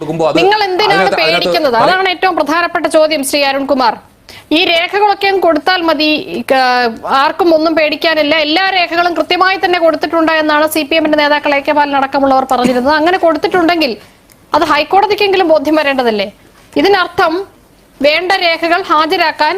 നിങ്ങൾ എന്തിനാണ് പേടിക്കുന്നത്? അതാണ് ഏറ്റവും പ്രധാനപ്പെട്ട ചോദ്യം ശ്രീ അരുൺകുമാർ. ഈ രേഖകളൊക്കെ കൊടുത്താൽ മതി. ആർക്കും ഒന്നും പേടിക്കാനില്ല. എല്ലാ രേഖകളും കൃത്യമായി തന്നെ കൊടുത്തിട്ടുണ്ട് എന്നാണ് സി പി എമ്മിന്റെ നേതാക്കൾ എ കെ ബാലൻ അടക്കമുള്ളവർ പറഞ്ഞിരുന്നത്. അങ്ങനെ കൊടുത്തിട്ടുണ്ടെങ്കിൽ അത് ഹൈക്കോടതിക്കെങ്കിലും ബോധ്യം വരേണ്ടതല്ലേ? ഇതിനർത്ഥം വേണ്ട രേഖകൾ ഹാജരാക്കാൻ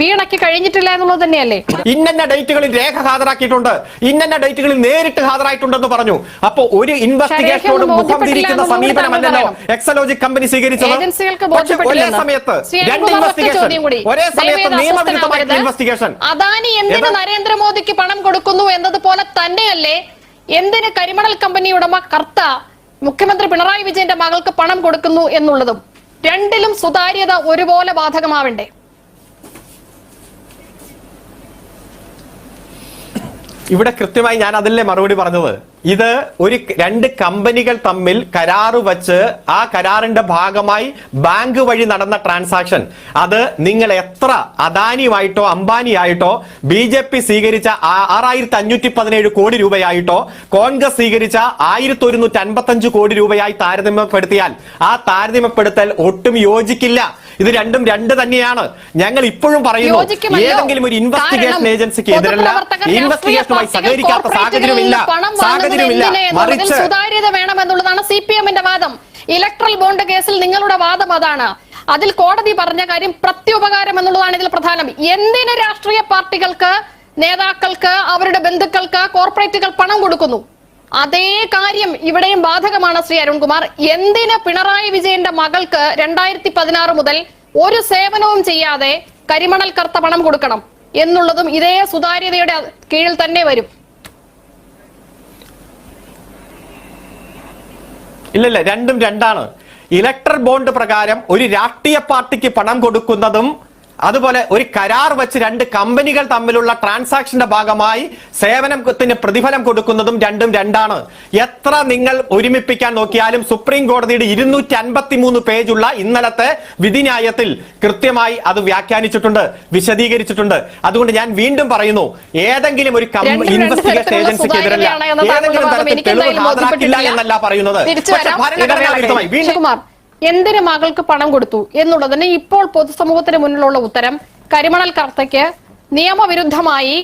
വീണയ്ക്ക് കഴിഞ്ഞിട്ടില്ല എന്നുള്ളത് തന്നെയല്ലേ? ഇന്നന്ന ഡേറ്റുകളിൽ രേഖ ഹാജരാക്കിയിട്ടുണ്ട്. ഇന്നന്ന ഡേറ്റുകളിൽ നേരിട്ട് ഹാജരായിട്ടുണ്ടെന്ന് പറഞ്ഞു. അപ്പൊ ഒരു ഇൻവെസ്റ്റിഗേഷനോട് മുഖം തിരിക്കുന്ന സമീപനമല്ലല്ലോ എക്സലോജിക് കമ്പനി സ്വീകരിച്ചത്? ഒരേ സമയത്ത് രണ്ട് ഇൻവെസ്റ്റിഗേഷൻ ഒരേ സമയത്ത് നിയമവിരുദ്ധമായിട്ടുള്ള ഇൻവെസ്റ്റിഗേഷൻ അദാനി എന്തിന്? നരേന്ദ്രമോദിക്ക് പണം കൊടുക്കുന്നു എന്നതുപോലെ തന്നെയല്ലേ? എന്തിന് കരിമണൽ കമ്പനി ഉടമ കർത്ത മുഖ്യമന്ത്രി പിണറായി വിജയന്റെ മകൾക്ക് പണം കൊടുക്കുന്നു എന്നുള്ളതും. രണ്ടിലും സുതാര്യത ഒരുപോലെ ബാധകമാവണ്ടേ? ഇവിടെ കൃത്യമായി ഞാൻ അതിലെ മറുപടി പറഞ്ഞത്? ഇത് ഒരു രണ്ട് കമ്പനികൾ തമ്മിൽ കരാറ് വച്ച് ആ കരാറിന്റെ ഭാഗമായി ബാങ്ക് വഴി നടന്ന ട്രാൻസാക്ഷൻ. അത് നിങ്ങൾ എത്ര അദാനിയുമായിട്ടോ അംബാനിയായിട്ടോ ബി ജെ പി സ്വീകരിച്ച ആറായിരത്തി അഞ്ഞൂറ്റി പതിനേഴ് കോടി രൂപയായിട്ടോ കോൺഗ്രസ് സ്വീകരിച്ച ആയിരത്തി ഒരുന്നൂറ്റി അൻപത്തി അഞ്ച് കോടി രൂപയായി താരതമ്യപ്പെടുത്തിയാൽ ആ താരതമ്യപ്പെടുത്തൽ ഒട്ടും യോജിക്കില്ല. ഇത് രണ്ടും രണ്ട് തന്നെയാണ്. ഞങ്ങൾ ഇപ്പോഴും പറയുന്നു ഏതെങ്കിലും ഒരു ഇൻവെസ്റ്റിഗേഷൻ ഏജൻസിക്ക് എതിരല്ല. ഇൻവെസ്റ്റിഗേഷനുമായി സഹകരിക്കാത്ത സാഹചര്യമില്ല. സാഹചര്യമില്ല. മറിച്ച് സുതാര്യത വേണമെന്നുള്ളതാണ് സി പി എമ്മിന്റെ വാദം. ഇലക്ട്രൽ ബോണ്ട് കേസിൽ നിങ്ങളുടെ വാദം അതാണ്. അതിൽ കോടതി പറഞ്ഞ കാര്യം പ്രത്യുപകാരം എന്നുള്ളതാണ് ഇതിൽ പ്രധാനം. എന്തിന് രാഷ്ട്രീയ പാർട്ടികൾക്ക് നേതാക്കൾക്ക് അവരുടെ ബന്ധുക്കൾക്ക് കോർപ്പറേറ്റുകൾ പണം കൊടുക്കുന്നു? അതേ കാര്യം ഇവിടെയും ബാധകമാണ് ശ്രീ അരുൺകുമാർ. എന്തിന് പിണറായി വിജയന്റെ മകൾക്ക് രണ്ടായിരത്തി പതിനാറ് മുതൽ ഒരു സേവനവും ചെയ്യാതെ കരിമണൽ കർത്ത പണം കൊടുക്കണം എന്നുള്ളതും ഇതേ സുതാര്യതയുടെ കീഴിൽ തന്നെ വരും. ഇല്ലല്ല രണ്ടും രണ്ടാണ്. ഇലക്ട്രൽ ബോണ്ട് പ്രകാരം ഒരു രാഷ്ട്രീയ പാർട്ടിക്ക് പണം കൊടുക്കുന്നതും അതുപോലെ ഒരു കരാർ വെച്ച് രണ്ട് കമ്പനികൾ തമ്മിലുള്ള ട്രാൻസാക്ഷന്റെ ഭാഗമായി സേവനത്തിന് പ്രതിഫലം കൊടുക്കുന്നതും രണ്ടും രണ്ടാണ്. എത്ര നിങ്ങൾ ഒരുമിപ്പിക്കാൻ നോക്കിയാലും സുപ്രീം കോടതിയുടെ ഇരുന്നൂറ്റി അൻപത്തി മൂന്ന് പേജുള്ള ഇന്നലത്തെ വിധിന്യായത്തിൽ കൃത്യമായി അത് വ്യാഖ്യാനിച്ചിട്ടുണ്ട് വിശദീകരിച്ചിട്ടുണ്ട്. അതുകൊണ്ട് ഞാൻ വീണ്ടും പറയുന്നു ഏതെങ്കിലും ഒരു ഇൻവെസ്റ്റിഗേഷൻ ഏജൻസിക്ക് എതിരല്ല ഏതെങ്കിലും തരത്തിൽ തെളിവ് ഹാജരാക്കില്ല എന്നല്ല പറയുന്നത്. പക്ഷേ വരാം. ഭരണഘടനാ വിരുദ്ധമായി വീണ്ടും എന്തിന് മകൾക്ക് പണം കൊടുത്തു എന്നുള്ളതിന് ഇപ്പോൾ പൊതുസമൂഹത്തിന് മുന്നിലുള്ള ഉത്തരം കരിമണൽ കർത്തയ്ക്ക് നിയമവിരുദ്ധമായി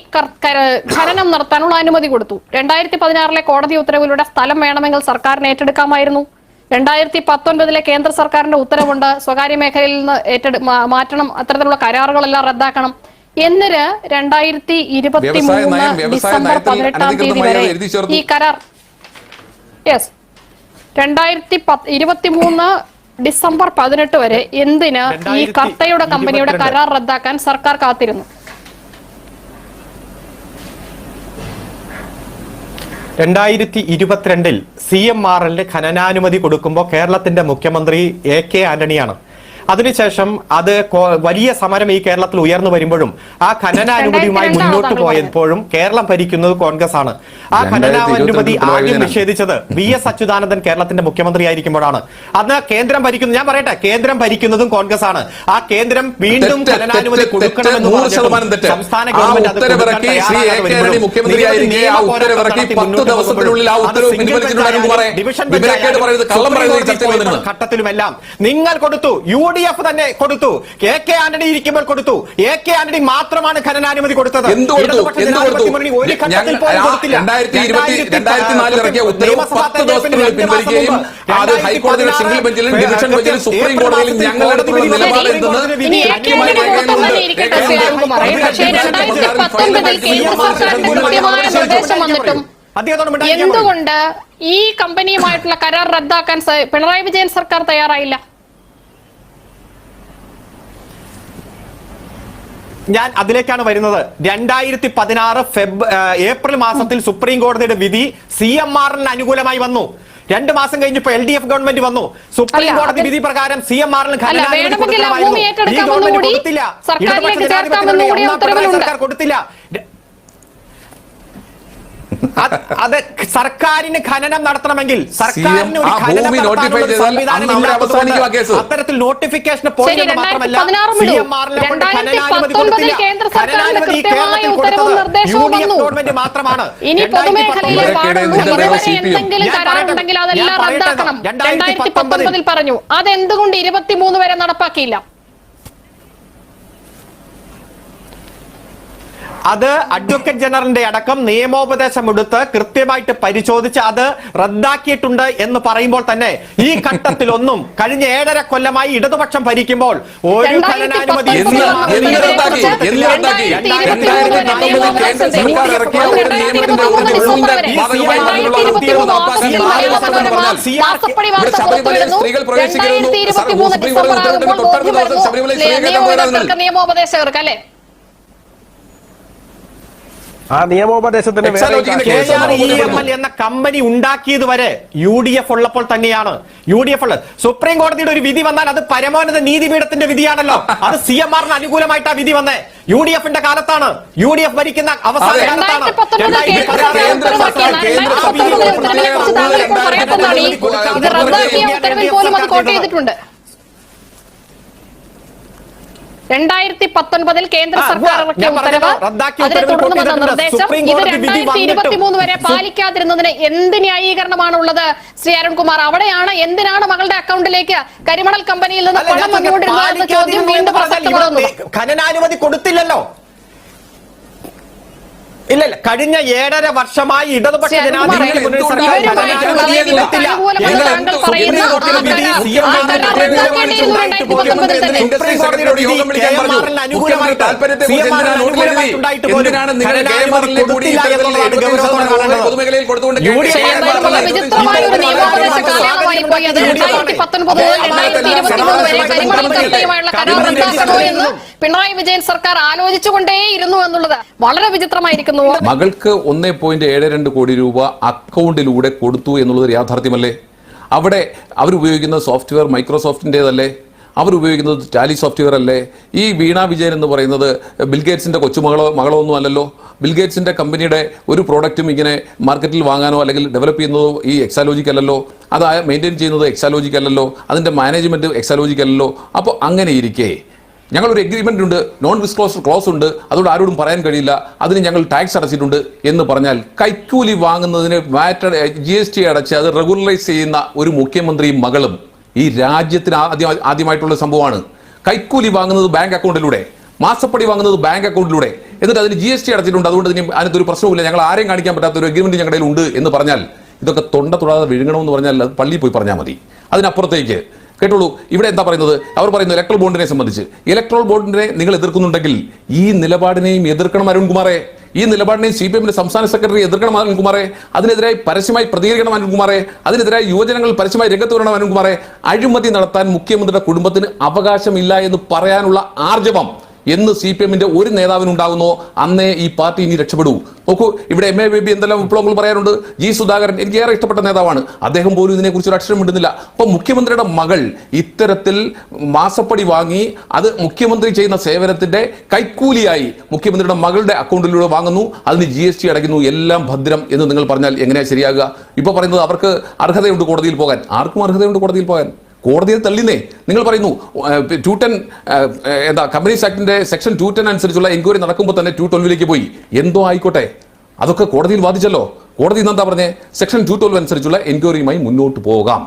ഖനനം നടത്താനുള്ള അനുമതി കൊടുത്തു. രണ്ടായിരത്തി പതിനാറിലെ കോടതി ഉത്തരവിലൂടെ സ്ഥലം വേണമെങ്കിൽ സർക്കാരിന് ഏറ്റെടുക്കാമായിരുന്നു. രണ്ടായിരത്തി പത്തൊൻപതിലെ കേന്ദ്ര സർക്കാരിന്റെ ഉത്തരവുണ്ട് സ്വകാര്യ മേഖലയിൽ നിന്ന് ഏറ്റെടു മാറ്റണം അത്തരത്തിലുള്ള കരാറുകളെല്ലാം റദ്ദാക്കണം. എന്നിര് രണ്ടായിരത്തി ഇരുപത്തി മൂന്ന് ഡിസംബർ പതിനെട്ടാം തീയതി വരെ. ഈ കരാർ. യെസ് രണ്ടായിരത്തി പത്ത് ഇരുപത്തി മൂന്ന് ഡിസംബർ പതിനെട്ട് വരെ എന്തിന് ഈ കർത്തയുടെ കമ്പനിയുടെ കരാർ റദ്ദാക്കാൻ സർക്കാർ കാത്തിരുന്നു? രണ്ടായിരത്തി ഇരുപത്തിരണ്ടിൽ സി എം ആർ എല്ലിന് ഖനനാനുമതി കൊടുക്കുമ്പോൾ കേരളത്തിന്റെ മുഖ്യമന്ത്രി എ കെ ആന്റണിയാണ്. അതിനുശേഷം അത് വലിയ സമരം ഈ കേരളത്തിൽ ഉയർന്നു വരുമ്പോഴും ആ ഖനനാനുമതിയുമായി മുന്നോട്ട് പോയപ്പോഴും കേരളം ഭരിക്കുന്നത് കോൺഗ്രസ് ആണ് ആ ഖനനാനുമതി ആദ്യം നിഷേധിച്ചത് വി എസ് അച്യുതാനന്ദൻ കേരളത്തിന്റെ മുഖ്യമന്ത്രി ആയിരിക്കുമ്പോഴാണ്. അന്ന് കേന്ദ്രം ഭരിക്കുന്നു ഞാൻ പറയട്ടെ കേന്ദ്രം ഭരിക്കുന്നതും കോൺഗ്രസ് ആണ് ആ കേന്ദ്രം വീണ്ടും ഖനനാനുമതി കൊടുക്കണമെന്ന് നൂറ് പറഞ്ഞിട്ടും ശതമാനം സംസ്ഥാന ഗവൺമെന്റ് അത് കൊടുക്കാൻ മുഖ്യമന്ത്രിയായിരിക്കെ ആ ഉത്തരവിറക്കി പത്ത് ദിവസത്തിനുള്ളിൽ ആ ഉത്തരവ് പിൻവലിച്ചിട്ടുണ്ടായിരുന്നു. ഘട്ടത്തിലുമെല്ലാം നിങ്ങൾ കൊടുത്തു. യു ഡി എഫ് തന്നെ കൊടുത്തു കെ കെ ആന്റണി ഇരിക്കുമ്പോൾ കൊടുത്തു എ കെ ആന്റണി മാത്രമാണ് ഖനനാനുമതി കൊടുത്തത് ഒരു ഘട്ടത്തിൽ പോലും കൊടുത്തില്ല. പിൻവലിക്കുകയും അത് ഹൈക്കോടതിയുടെ സിംഗിൾ ബെഞ്ചിലും ഡിവിഷൻ ബെഞ്ചിലും സുപ്രീം കോടതിയിലും നിലപാട് എന്തെന്ന് എ. എന്തുകൊണ്ട് ഈ കമ്പനിയുമായിട്ടുള്ള കരാർ റദ്ദാക്കാൻ പിണറായി വിജയൻ സർക്കാർ തയ്യാറായില്ല ഞാൻ അതിലേക്കാണ് വരുന്നത്. രണ്ടായിരത്തി പതിനാറ് ഫെബ് ഏപ്രിൽ മാസത്തിൽ സുപ്രീം കോടതിയുടെ വിധി സി എം ആറിന് അനുകൂലമായി വന്നു. രണ്ട് മാസം കഴിഞ്ഞപ്പോ എൽ ഡി എഫ് ഗവൺമെന്റ് വന്നു. സുപ്രീം കോടതി വിധി പ്രകാരം സി എം ആറിന് കൊടുത്തില്ല. സർക്കാർ കൊടുത്തില്ല. അത് അത് സർക്കാരിന് ഖനനം നടത്തണമെങ്കിൽ സർക്കാരിന് ഒരു ഖനനം നടത്താനുള്ള സംവിധാനം ഇല്ലാത്തതുകൊണ്ട്. അത്തരത്തിൽ നോട്ടിഫിക്കേഷൻ ശരി പോയിന്റ് മാത്രമല്ല സി എം ആറിനെ കൊണ്ട് ഖനനാനുമതി കൊടുത്തില്ല. കേന്ദ്ര സർക്കാരിന്റെ ഖനനാനുമതി കേരളത്തിൽ ഉത്തരവും കൊടുത്തത് നിർദ്ദേശവും യു ഡി എഫ് ഗവൺമെന്റ് മാത്രമാണ്. രണ്ടായിരത്തി പത്തൊമ്പതിൽ. പറഞ്ഞു. അതെന്തുകൊണ്ട് ഇരുപത്തിമൂന്ന് വരെ നടപ്പാക്കിയില്ല? അത് അഡ്വക്കേറ്റ് ജനറലിന്റെ അടക്കം നിയമോപദേശം എടുത്ത് കൃത്യമായിട്ട് പരിശോധിച്ച് അത് റദ്ദാക്കിയിട്ടുണ്ട് എന്ന് പറയുമ്പോൾ തന്നെ ഈ ഘട്ടത്തിൽ ഒന്നും കഴിഞ്ഞ ഏഴര കൊല്ലമായി ഇടതുപക്ഷം ഭരിക്കുമ്പോൾ ഒരു ഖനനാനുമതി. സ്ത്രീകൾ തൊട്ടടുത്ത ദിവസം പോയതാണ് നിയമോപദേശകർക്ക് നിയമോപദേശകർക്ക് അല്ലേ ആ നിയമോപദേശത്തിന്റെ വേറെ എക്സാലോജിക്കിന്റെ ഒരു K case R E M ബോധ്യപ്പെടുന്നു. നിയമോപദേശത്തിന് എന്ന കമ്പനി ഉണ്ടാക്കിയത് വരെ യു ഡി എഫ് ഉള്ളപ്പോൾ തന്നെയാണ്. യു ഡി എഫ് ഉള്ളത് സുപ്രീം കോടതിയുടെ ഒരു വിധി വന്നാൽ അത് പരമോന്നത നീതിപീഠത്തിന്റെ വിധിയാണല്ലോ. അത് സി എം ആറിന് അനുകൂലമായിട്ടാ വിധി വന്നേ. യു ഡി എഫിന്റെ കാലത്താണ്. യു ഡി എഫ് ഭരിക്കുന്ന അവസാന. കാലത്താണ്. രണ്ടായിരത്തി പത്തൊൻപതിൽ കേന്ദ്ര സർക്കാർ. ഇറക്കിയ ഉത്തരവ്. അതിനെ തുടർന്ന് വന്ന നിർദ്ദേശം ഇത് രണ്ടായിരത്തി ഇരുപത്തി മൂന്ന് വരെ പാലിക്കാതിരുന്നതിന് എന്ത് ന്യായീകരണമാണ് ഉള്ളത് ശ്രീ അരുൺകുമാർ? അവിടെയാണ് എന്തിനാണ് മകളുടെ അക്കൗണ്ടിലേക്ക് കരിമണൽ കമ്പനിയിൽ നിന്ന് പണം വന്നുകൊണ്ടിരുന്നത് ചോദ്യം വീണ്ടും പ്രസക്തമാകുന്നു. ഖനനാനുമതി കൊടുത്തില്ലല്ലോ. ഇല്ല ഇല്ല കഴിഞ്ഞ ഏഴര വർഷമായി ഇടതുപക്ഷ പിണറായി വിജയൻ സർക്കാർ ആലോചിച്ചുകൊണ്ടേയിരുന്നു എന്നുള്ളത് വളരെ മകൾക്ക് ഒന്നേ പോയിന്റ് ഏഴ് രണ്ട് കോടി രൂപ അക്കൗണ്ടിലൂടെ കൊടുത്തു എന്നുള്ളത് യാഥാർത്ഥ്യമല്ലേ? അവിടെ അവരുപയോഗിക്കുന്ന സോഫ്റ്റ്വെയർ മൈക്രോസോഫ്റ്റിന്റെതല്ലേ അവരുപയോഗിക്കുന്നത് ടാലി സോഫ്റ്റ്വെയർ അല്ലേ ഈ വീണ വിജയൻ എന്ന് പറയുന്നത് ബിൽഗേറ്റ്സിന്റെ കൊച്ചുമകളോ മകളോ ഒന്നും അല്ലല്ലോ. ബിൽഗേറ്റ്സിന്റെ കമ്പനിയുടെ ഒരു പ്രോഡക്റ്റും ഇങ്ങനെ മാർക്കറ്റിൽ വാങ്ങാനോ അല്ലെങ്കിൽ ഡെവലപ്പ് ചെയ്യുന്നതോ ഈ എക്സാലോജിക് അല്ലല്ലോ. അത് മെയിന്റെയിൻ ചെയ്യുന്നത് എക്സാലോജിക് അല്ലല്ലോ. അതിന്റെ മാനേജ്മെന്റ് എക്സാലോജിക് അല്ലല്ലോ. അപ്പോൾ അങ്ങനെ ഇരിക്കെ ഞങ്ങളൊരു എഗ്രിമെന്റ് ഉണ്ട് നോൺ ഡിസ്ക്ലോസർ ക്ലോസ് ഉണ്ട് അതുകൊണ്ട് ആരോടും പറയാൻ കഴിയില്ല അതിന് ഞങ്ങൾ ടാക്സ് അടച്ചിട്ടുണ്ട് എന്ന് പറഞ്ഞാൽ കൈക്കൂലി വാങ്ങുന്നതിന് വാറ്റ് ജി എസ് ടി അടച്ച് അത് റെഗുലറൈസ് ചെയ്യുന്ന ഒരു മുഖ്യമന്ത്രിയും മകളും ഈ രാജ്യത്തിന് ആദ്യം ആദ്യമായിട്ടുള്ള സംഭവമാണ്. കൈക്കൂലി വാങ്ങുന്നത് ബാങ്ക് അക്കൗണ്ടിലൂടെ മാസപ്പടി വാങ്ങുന്നത് ബാങ്ക് അക്കൗണ്ടിലൂടെ എന്നിട്ട് അതിന് ജി എസ് ടി അടച്ചിട്ടുണ്ട് അതുകൊണ്ട് ഇതിന് അതിനൊരു പ്രശ്നവുമില്ല. ഞങ്ങൾ ആരെയും കാണിക്കാൻ പറ്റാത്ത ഒരു എഗ്രിമെന്റ് ഞങ്ങളുടെ ഉണ്ട് എന്ന് പറഞ്ഞാൽ ഇതൊക്കെ തൊണ്ട തൊടാതെ വിഴുങ്ങണമെന്ന് പറഞ്ഞാൽ അത് പള്ളിയിൽ പോയി പറഞ്ഞാൽ മതി. അതിനപ്പുറത്തേക്ക് കേട്ടോളൂ. ഇവിടെ എന്താ പറയുന്നത്? അവർ പറയുന്നത് ഇലക്ട്രൽ ബോണ്ടിനെ സംബന്ധിച്ച്. ഇലക്ട്രൽ ബോണ്ടിനെ നിങ്ങൾ എതിർക്കുന്നുണ്ടെങ്കിൽ ഈ നിലപാടിനെയും എതിർക്കണം അരുൺകുമാറെ ഈ നിലപാടിനെയും സി പി എമ്മിന്റെ സംസ്ഥാന സെക്രട്ടറി എതിർക്കണം അരുൺകുമാറെ അതിനെതിരായി പരസ്യമായി പ്രതികരിക്കണം അരുൺകുമാറെ അതിനെതിരായി യുവജനങ്ങൾ പരസ്യമായി രംഗത്ത് വരണം അരുൺകുമാറെ അഴിമതി നടത്താൻ മുഖ്യമന്ത്രിയുടെ കുടുംബത്തിന് അവകാശമില്ല എന്ന് പറയാനുള്ള ആർജവം എന്ന് സി പി എമ്മിന്റെ ഒരു നേതാവിനുണ്ടാകുന്നോ അന്നേ ഈ പാർട്ടി ഇനി രക്ഷപ്പെടൂ. നോക്കൂ ഇവിടെ എം എ ബേബി എന്തെല്ലാം വിപ്ലവങ്ങൾ പറയാനുണ്ട്? ജി സുധാകരൻ എനിക്ക് ഏറെ ഇഷ്ടപ്പെട്ട നേതാവാണ്. അദ്ദേഹം പോലും ഇതിനെക്കുറിച്ച് ഒരു അക്ഷരം മിണ്ടുന്നില്ല. അപ്പൊ മുഖ്യമന്ത്രിയുടെ മകൾ ഇത്തരത്തിൽ മാസപ്പടി വാങ്ങി അത് മുഖ്യമന്ത്രി ചെയ്യുന്ന സേവനത്തിന്റെ കൈക്കൂലിയായി മുഖ്യമന്ത്രിയുടെ മകളുടെ അക്കൗണ്ടിലൂടെ വാങ്ങുന്നു. അതിന് ജി എസ് ടി അടയ്ക്കുന്നു. എല്ലാം ഭദ്രം എന്ന് നിങ്ങൾ പറഞ്ഞാൽ എങ്ങനെയാ ശരിയാകുക? ഇപ്പൊ പറയുന്നത് അവർക്ക് അർഹതയുണ്ട് കോടതിയിൽ പോകാൻ. ആർക്കും അർഹതയുണ്ട് കോടതിയിൽ പോകാൻ? കോടതിയെ തള്ളിന്നേ. നിങ്ങൾ പറയുന്നു ടു ടെൻ എന്താ കമ്പനീസ് ആക്ടിന്റെ സെക്ഷൻ ടു ടെൻ അനുസരിച്ചുള്ള എൻക്വയറി നടക്കുമ്പോൾ തന്നെ ടു ട്വൽവിലേക്ക് പോയി. എന്തോ ആയിക്കോട്ടെ. അതൊക്കെ കോടതിയിൽ വാദിച്ചല്ലോ. കോടതി എന്താ പറഞ്ഞേ? സെക്ഷൻ ടു ട്വൽവ് അനുസരിച്ചുള്ള എൻക്വയറിയുമായി മുന്നോട്ട് പോകാം.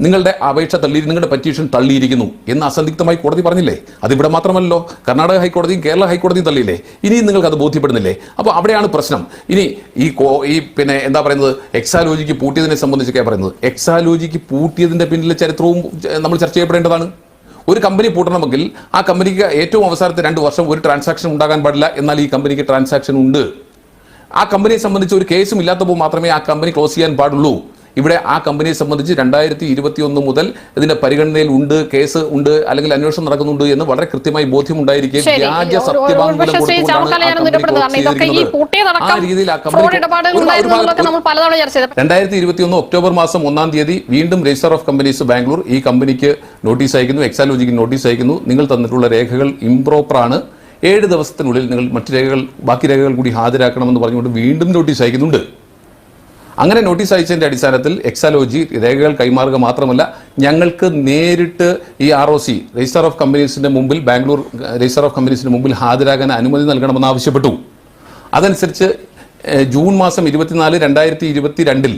നിങ്ങളുടെ അപേക്ഷ തള്ളി നിങ്ങളുടെ പറ്റീഷൻ തള്ളിയിരിക്കുന്നു എന്ന് അസന്ധിഗ്ധമായി കോടതി പറഞ്ഞില്ലേ? അതിവിടെ മാത്രമല്ലോ കർണാടക ഹൈക്കോടതിയും കേരള ഹൈക്കോടതിയും തള്ളിയില്ലേ? ഇനിയും നിങ്ങൾക്ക് അത് ബോധ്യപ്പെടുന്നില്ലേ? അപ്പോൾ അവിടെയാണ് പ്രശ്നം. ഇനി ഈ കോ ഈ പിന്നെ എന്താ പറയുന്നത്? എക്സാലോജിക്ക് പൂട്ടിയതിനെ സംബന്ധിച്ചൊക്കെയാണ് പറയുന്നത്. എക്സാലോജിക്ക് പൂട്ടിയതിന്റെ പിന്നിലെ ചരിത്രവും നമ്മൾ ചർച്ച ചെയ്യപ്പെടേണ്ടതാണ്. ഒരു കമ്പനി പൂട്ടണമെങ്കിൽ ആ കമ്പനിക്ക് ഏറ്റവും അവസാനത്തെ രണ്ട് വർഷം ഒരു ട്രാൻസാക്ഷൻ ഉണ്ടാകാൻ പാടില്ല. എന്നാൽ ഈ കമ്പനിക്ക് ട്രാൻസാക്ഷൻ ഉണ്ട്. ആ കമ്പനിയെ സംബന്ധിച്ച് ഒരു കേസും ഇല്ലാത്തപ്പോൾ മാത്രമേ ആ കമ്പനി ക്ലോസ് ചെയ്യാൻ പാടുള്ളൂ. ഇവിടെ ആ കമ്പനിയെ സംബന്ധിച്ച് രണ്ടായിരത്തി ഇരുപത്തി ഒന്ന് മുതൽ ഇതിന്റെ പരിഗണനയിൽ ഉണ്ട് കേസ് ഉണ്ട് അല്ലെങ്കിൽ അന്വേഷണം നടക്കുന്നുണ്ട് എന്ന് വളരെ കൃത്യമായി ബോധ്യമുണ്ടായിരിക്കെ വ്യാജ സത്യവാങ്മൂലം ആ രീതിയിൽ ആ കമ്പനി രണ്ടായിരത്തി ഇരുപത്തി ഒന്ന് ഒക്ടോബർ മാസം ഒന്നാം തീയതി വീണ്ടും രജിസ്റ്റർ ഓഫ് കമ്പനീസ് ബാംഗ്ലൂർ ഈ കമ്പനിക്ക് നോട്ടീസ് അയക്കുന്നു. എക്സാലോജിക്ക് നോട്ടീസ് അയക്കുന്നു. നിങ്ങൾ തന്നിട്ടുള്ള രേഖകൾ ഇംപ്രോപ്പർ ആണ്. ഏഴ് ദിവസത്തിനുള്ളിൽ നിങ്ങൾ മറ്റു രേഖകൾ ബാക്കി രേഖകൾ കൂടി ഹാജരാക്കണമെന്ന് പറഞ്ഞുകൊണ്ട് വീണ്ടും നോട്ടീസ് അയക്കുന്നുണ്ട്. അങ്ങനെ നോട്ടീസ് അയച്ചതിന്റെ അടിസ്ഥാനത്തിൽ എക്സാലോജി രേഖകൾ കൈമാറുക മാത്രമല്ല ഞങ്ങൾക്ക് നേരിട്ട് ഈ R O C register of കമ്പനീസിന്റെ മുമ്പിൽ ബാംഗ്ലൂർ രജിസ്റ്റർ ഓഫ് കമ്പനീസിന്റെ മുമ്പിൽ ഹാജരാകാൻ അനുമതി നൽകണമെന്ന് ആവശ്യപ്പെട്ടു. അതനുസരിച്ച് ജൂൺ മാസം ഇരുപത്തിനാല് രണ്ടായിരത്തി ഇരുപത്തി രണ്ടിൽ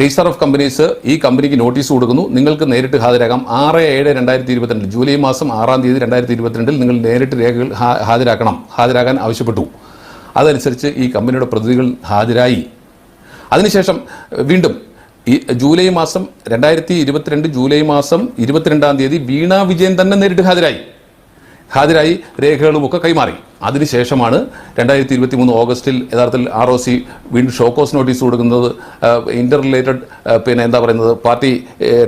രജിസ്റ്റർ ഓഫ് കമ്പനീസ് ഈ കമ്പനിക്ക് നോട്ടീസ് കൊടുക്കുന്നു. നിങ്ങൾക്ക് നേരിട്ട് ഹാജരാകാം. ആറ് ഏഴ് രണ്ടായിരത്തി ഇരുപത്തിരണ്ടിൽ ജൂലൈ മാസം ആറാം തീയതി രണ്ടായിരത്തി ഇരുപത്തിരണ്ടിൽ നിങ്ങൾ നേരിട്ട് രേഖകൾ ഹാജരാക്കണം ഹാജരാകാൻ ആവശ്യപ്പെട്ടു. അതനുസരിച്ച് ഈ കമ്പനിയുടെ പ്രതിനിധികൾ ഹാജരായി. അതിനുശേഷം വീണ്ടും ഈ ജൂലൈ മാസം രണ്ടായിരത്തി ഇരുപത്തിരണ്ട് ജൂലൈ മാസം ഇരുപത്തിരണ്ടാം തീയതി വീണ വിജയൻ തന്നെ നേരിട്ട് ഹാജരായി. ഹാജരായി രേഖകളുമൊക്കെ കൈമാറി. അതിനുശേഷമാണ് രണ്ടായിരത്തി ഇരുപത്തി മൂന്ന് ഓഗസ്റ്റിൽ യഥാർത്ഥത്തിൽ ആർ ഒ സി വീണ്ടും ഷോക്കോസ് നോട്ടീസ് കൊടുക്കുന്നത്. ഇന്റർ റിലേറ്റഡ് പിന്നെ എന്താ പറയുന്നത് പാർട്ടി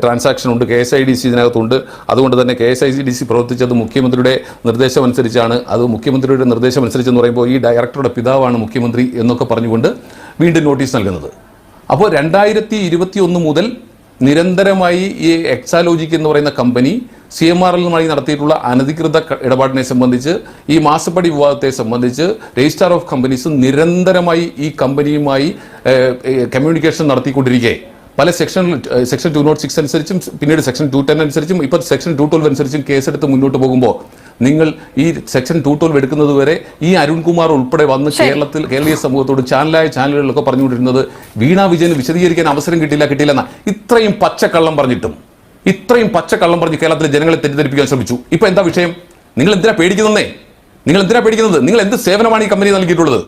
ട്രാൻസാക്ഷൻ ഉണ്ട് K S I D C ഇതിനകത്തുണ്ട്. അതുകൊണ്ട് തന്നെ K S I D C പ്രവർത്തിച്ചത് മുഖ്യമന്ത്രിയുടെ നിർദ്ദേശമനുസരിച്ചാണ്. അത് മുഖ്യമന്ത്രിയുടെ നിർദ്ദേശമനുസരിച്ചെന്ന് പറയുമ്പോൾ ഈ ഡയറക്ടറുടെ പിതാവാണ് മുഖ്യമന്ത്രി എന്നൊക്കെ പറഞ്ഞുകൊണ്ട് വീണ്ടും നോട്ടീസ് നൽകുന്നത്. അപ്പോൾ രണ്ടായിരത്തി ഇരുപത്തി ഒന്ന് മുതൽ നിരന്തരമായി ഈ എക്സാലോജിക് എന്ന് പറയുന്ന കമ്പനി സി എം ആർ എല്ലുമായി നടത്തിയിട്ടുള്ള അനധികൃത ഇടപാടിനെ സംബന്ധിച്ച് ഈ മാസപ്പടി വിവാദത്തെ സംബന്ധിച്ച് രജിസ്ട്രാർ ഓഫ് കമ്പനീസ് നിരന്തരമായി ഈ കമ്പനിയുമായി കമ്മ്യൂണിക്കേഷൻ നടത്തിക്കൊണ്ടിരിക്കെ. പല section section two nought six അനുസരിച്ചും പിന്നീട് സെക്ഷൻ ടു ടെൻ അനുസരിച്ചും ഇപ്പോൾ സെക്ഷൻ ടു ട്വൽവ് അനുസരിച്ചും കേസെടുത്ത് മുന്നോട്ട് പോകുമ്പോൾ നിങ്ങൾ ഈ സെക്ഷൻ ടു ട്വൽവ് എടുക്കുന്നത് വരെ ഈ അരുൺകുമാർ ഉൾപ്പെടെ വന്ന് കേരളത്തിൽ കേരളീയ സമൂഹത്തോട് ചാനലായ ചാനലുകളിലൊക്കെ പറഞ്ഞുകൊണ്ടിരുന്നത് വീണ വിജയന് വിശദീകരിക്കാൻ അവസരം കിട്ടിയില്ല കിട്ടിയില്ലെന്ന ഇത്രയും പച്ചക്കള്ളം പറഞ്ഞിട്ടും ഇത്രയും പച്ചക്കള്ളം പറഞ്ഞ് കേരളത്തിലെ ജനങ്ങളെ തെറ്റിദ്ധരിപ്പിക്കാൻ ശ്രമിച്ചു. ഇപ്പൊ എന്താ വിഷയം? നിങ്ങൾ എന്തിനാ പേടിക്കുന്നേ? നിങ്ങൾ എന്തിനാ പേടിക്കുന്നത്? നിങ്ങൾ എന്ത് സേവനമാണ് ഈ കമ്പനി നൽകിയിട്ടുള്ളത്?